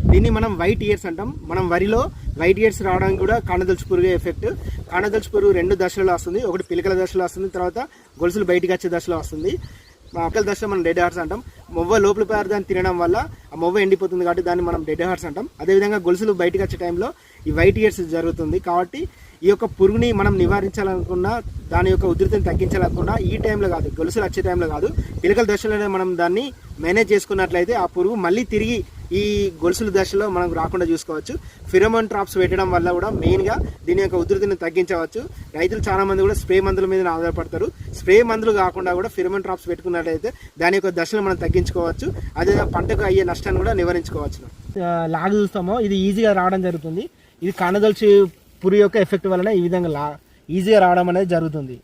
దీన్ని మనం white hairs అంటాం. మనం వరిలో వైట్ ఇయర్స్ రావడానికి కూడా కాణదలుచు పురుగు ఎఫెక్ట్ కాణదలుచు పురుగు రెండు దశలలో వస్తుంది ఒకటి పిలకల దశలో వస్తుంది తర్వాత గొలుసులు బయటికి వచ్చే దశలో వస్తుంది మా అక్కల దశలో మనం డెడ్ హార్ట్స్ అంటాం. మొవ్వ లోపల పదార్థాన్ని తినడం వల్ల ఆ మొవ్వ ఎండిపోతుంది కాబట్టి దాన్ని మనం డెడ్ హార్ట్స్ అంటాం. అదేవిధంగా గొలుసులు బయటకు వచ్చే టైంలో ఈ వైట్ ఇయర్స్ జరుగుతుంది. కాబట్టి ఈ యొక్క పురుగుని మనం నివారించాలనుకున్నా దాని యొక్క ఉధృతిని తగ్గించాలనుకున్నా ఈ టైంలో కాదు. గొలుసులు వచ్చే టైంలో కాదు. పిలకల దశలోనే మనం దాన్ని మేనేజ్ చేసుకున్నట్లయితే ఆ పురుగు మళ్ళీ తిరిగి ఈ గొలుసుల దశలో మనం రాకుండా చూసుకోవచ్చు. ఫిరమోన్ ట్రాప్స్ పెట్టడం వల్ల కూడా మెయిన్గా దీని యొక్క ఉధృతిని తగ్గించవచ్చు. రైతులు చాలా మంది కూడా స్ప్రే మందుల మీద ఆధారపడతారు. స్ప్రే మందులు కాకుండా కూడా ఫిరమోన్ ట్రాప్స్ పెట్టుకున్నట్లయితే దాని యొక్క దశను మనం తగ్గించుకోవచ్చు. అదే పంటకు అయ్యే నష్టాన్ని కూడా నివారించుకోవచ్చు. లాగు చూస్తామో. ఇది ఈజీగా రావడం జరుగుతుంది. ఇది కానదల్చి పురి యొక్క ఎఫెక్ట్ వలన ఈ విధంగా లా ఈజీగా రావడం అనేది జరుగుతుంది.